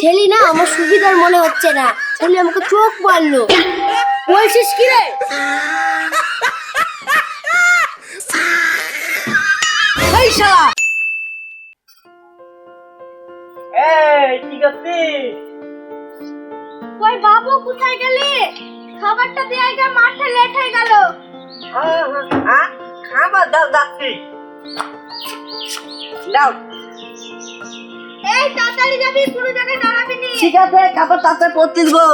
ছেলে না আমার সুবিধার মনে হচ্ছে না। ছেলে আমাকে চোখ মারলো বলছিস কি রে? ঠিক আছে ওই বাবু কোথায় গেলি? খাবারটা দিয়ে আগে মাঠে লেট হয়ে গেল। হ্যাঁ হ্যাঁ খাবার দাও যাচ্ছি। দাও। এই তাড়াতাড়ি যাবি কোনো জায়গায় দাঁড়াবি নি। ঠিক আছে দেবো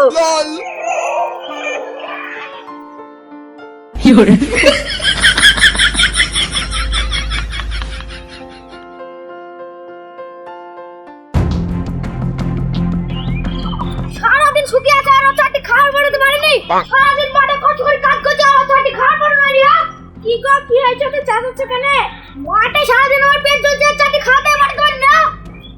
সারাদিন শুকিয়ে আছে আর ও চারটি খাবার বানাতে পারেনি। সারাদিন মাঠে কষ্ট করে কাজ করছে আর খাবার না কি গো কি হয়েছে? ওকে চাচাচ্ছ কেন? মাঠে সারাদিন আমার পেট জ্বলছে চাটি খাওয়াতে আমার তোমার না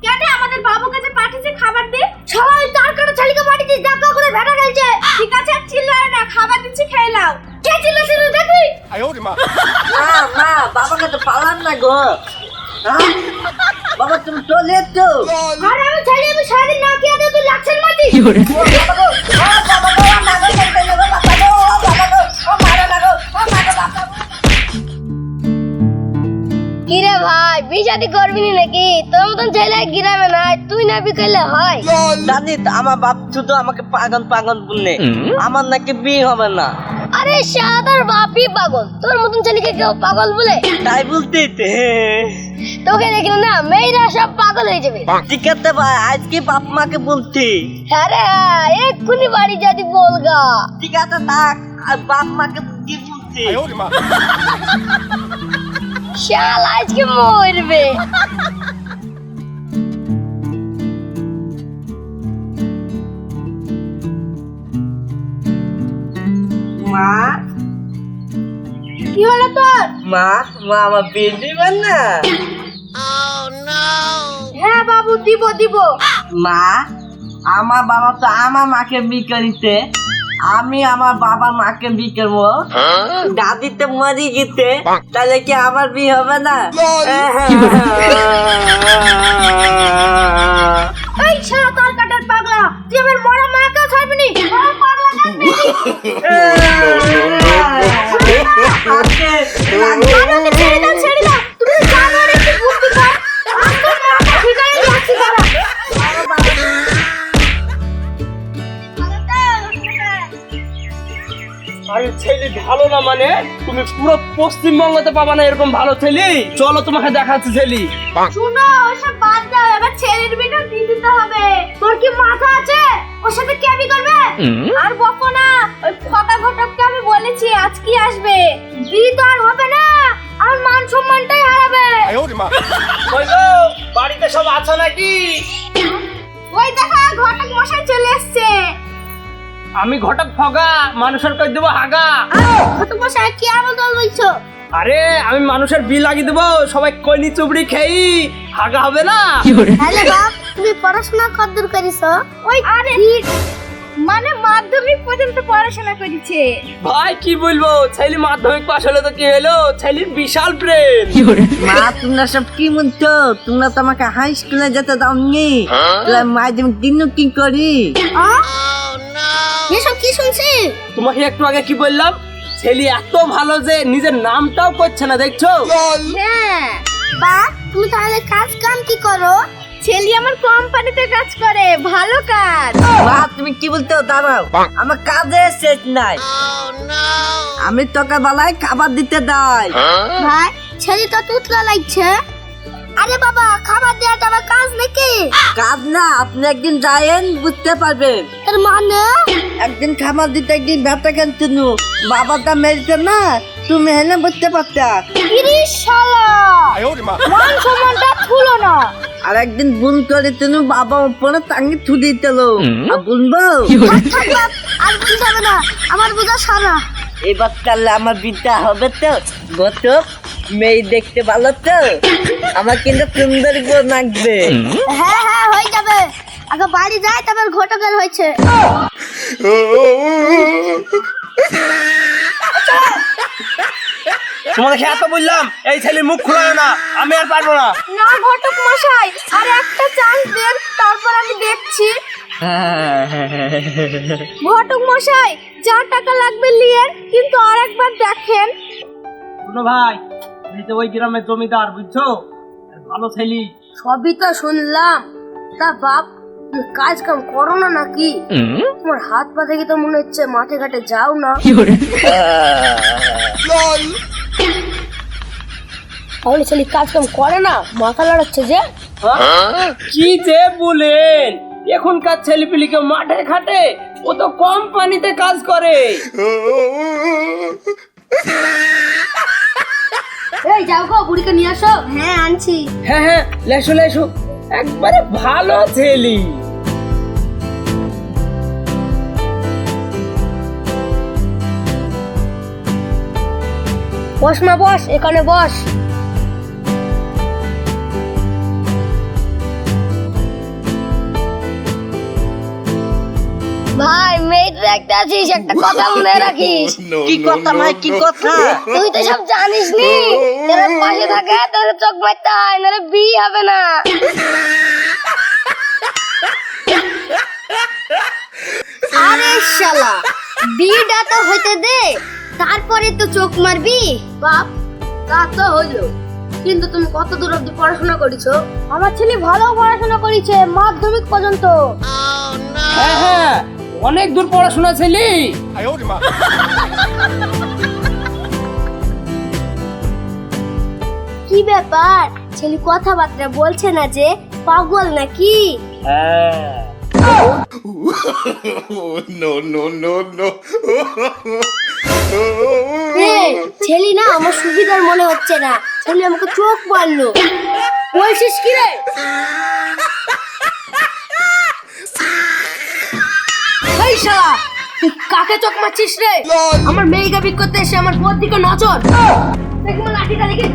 কেটে আমাদের বাবু কাছে পাঠিয়েছে খাবার দিয়ে সবাই তার কাটা মাটি দিয়ে দেখো করে ভেড়া খেলছে ঠিক আছে আর চিল্লায় না খাবার দিচ্ছি খেয়ে নাও কে চিল্লাছে তুই দেখি আয় ওরে মা মা মা বাবাকে তো পালান না গো বাবা তুমি তো লেট তো আরে আমি ছালি আমি সারাদিন না খেয়ে তুই লাখছেন মাটি কি করে বাবা বাবা শাদি করবি নাকি? তোর মতন ছেলে গ্রামে নাই তুই না বিকেলে হয়। জানিস আমার বাপ শুধু আমাকে পাগল পাগল বললে। আমার নাকি বিয়ে হবে না। আরে সাদার বাপি পাগল। তোর মতন ছেলেকে কেউ পাগল বলে? তাই বলতে তোকে দেখলে না মেয়েরা সব পাগল হয়ে যাবে। ঠিক আছে ভাই আজকে বাপ মাকে বলতে আরে হ্যাঁ রে এক্ষুনি বাড়ি যাবি বলগা। ঠিক আছে থাক আর বাপ মাকে কি বলছি শাল আজকে মরবে। মা? কি হলো তোর? মা মা আমার বিয়ে দিবেন না? হ্যাঁ বাবু দিব দিব। মা আমার বাবা তো আমার মাকে বিয়ে করিতে আমি আমার বাবা মাকে বিয়ে করব। দাদিতে মরি গেছে তাহলে কি আমার বিয়ে হবে না? এই শালা তার কাটার পাগলা তুই আমার মরা মাকে ছাড়বি নি? পাগলা আরে ছেলে ভালো না মানে? তুমি পুরো পশ্চিমবঙ্গতে পাবা না এরকম ভালো ছেলে? চলো তোমাকে দেখাচ্ছি ছেলে। শুনো ওসব বাদ দাও এবার ছেলের বিটা দিয়ে দিতে হবে। তোর কি মাথা আছে? ওর সাথে ক্যাবি করবে? আর বকো না ওই ফটা ঘটককে আমি বলেছি আজ কি আসবে? দি তো আর হবে না আর মান সম্মানটাই হারাবে। বাড়িতে সব আছো নাকি? ওই দেখা ঘটক মশাই চলে এসছে। আমি ঘটক ফগা মানুষের কই দেবো হাগা? ঘটক মশাই কি আমার দল বলছো? আরে আমি মানুষের বিল লাগিয়ে দেবো সবাই কইনি চুবড়ি খেই হাগা হবে না। হ্যালো বাপ তুমি পড়াশোনা কতদূর করিস ওই আরে মানে মাধ্যমিক পর্যন্ত পড়াশোনা করেছে। ভাই কি বলব? ছেলে মাধ্যমিক পাশ হলে তো কি হলো? ছেলের বিশাল ব্রেন মা তোমরা সব কি বলছো? তোমরা তো আমাকে হাই স্কুলে যেতে দাওনি। মাধ্যমিক দিন কি করি? এসব কি শুনছি? তোমাকে একটু আগে কি বললাম? ছেলে এত ভালো যে নিজের নামটাও করছে না দেখছ? হ্যাঁ। বা তুমি তাহলে কাজ কাম কি করো? ছেলে আমার কোম্পানিতে কাজ করে ভালো কাজ। মা তুমি কি বলছো দাঁড়াও। আমার কাজে শেষ নাই। আমি তোকে বেলায় খাবার দিতে দাই। ভাই ছেলে তো তুতলা লাগছে। আরে বাবা খাবার দেওয়া কাজ নাকি? কাজ না আপনি একদিন যায়েন বুঝতে পারবেন। এর মানে? একদিন খাবার দিতে একদিন কেন বাবা তা না তুমি বুঝতে মান সম্মানটা ফুলো না। আর একদিন ভুল করে তুমি বাবা উপরে টাঙ্গি থুদি তেল বুনবো আর না। আমার বোঝা সারা। এবার তাহলে আমার বিদ্যা হবে তো গত মেয়ে দেখতে ভালো তো? আমার কিন্তু সুন্দর গো লাগবে। হ্যাঁ হ্যাঁ হয়ে যাবে। আগে বাড়ি যাই তারপর ঘটকের হয়েছে। তোমাদেরকে এত বললাম এই ছেলের মুখ খোলা না আমি আর পারব না। না ঘটক মশাই আর একটা চান্স দেন তারপর আমি দেখছি। ঘটক মশাই যা টাকা লাগবে লিয়েন কিন্তু আর একবার দেখেন ভাই এই তো ওই গ্রামের জমিদার বুঝছ? ভালো ছেলি। সবই তো শুনলাম। তা বাপ তুমি কাজ কাম করো না নাকি? তোমার হাত পা দেখে তো মনে হচ্ছে মাঠে ঘাটে যাও না। তাহলে ছেলে কাজ কাম করে না? মাথা লড়াচ্ছে যে। কি যে বলেন? এখনকার ছেলেপিলিকে মাঠে খাটে ও তো কোম্পানিতে কাজ করে। যাও গো বুড়িকে নিয়ে আসো। হ্যাঁ আনছি। হ্যাঁ হ্যাঁ লেসো লেসো। একবারে ভালো ছেলি। বস মা বস এখানে বস। ভাই আছিস একটা কথা মনে রাখিস। কি কথা কি কথা? তুই তো সব জানিস নি তোর পাশে থাকে তোর চোখ মারতে হয় নাহলে বিয়ে হবে না। আরে শালা বিয়েটা তো হইতে দে তারপরে তো চোখ মারবি। বাপ তা তো হলো কিন্তু তুমি কত দূর অব্দি পড়াশোনা করেছ? আমার ছেলে ভালো পড়াশোনা করেছে মাধ্যমিক পর্যন্ত। হ্যাঁ অনেক দূর পড়াশোনা ছিলি। কি ব্যাপার? ছেলে কথাবার্তা বলছে না যে পাগল নাকি? ছেলে না আমার সুবিধার মনে হচ্ছে না। ছেলে আমাকে চোখ মারলো বলছিস কি রে? শালা তুই কাকে চোখ মারছিস রে আমার মেয়েকে বিক করতে এসে আমার বোর দিকে নজর লাঠিটা দেখি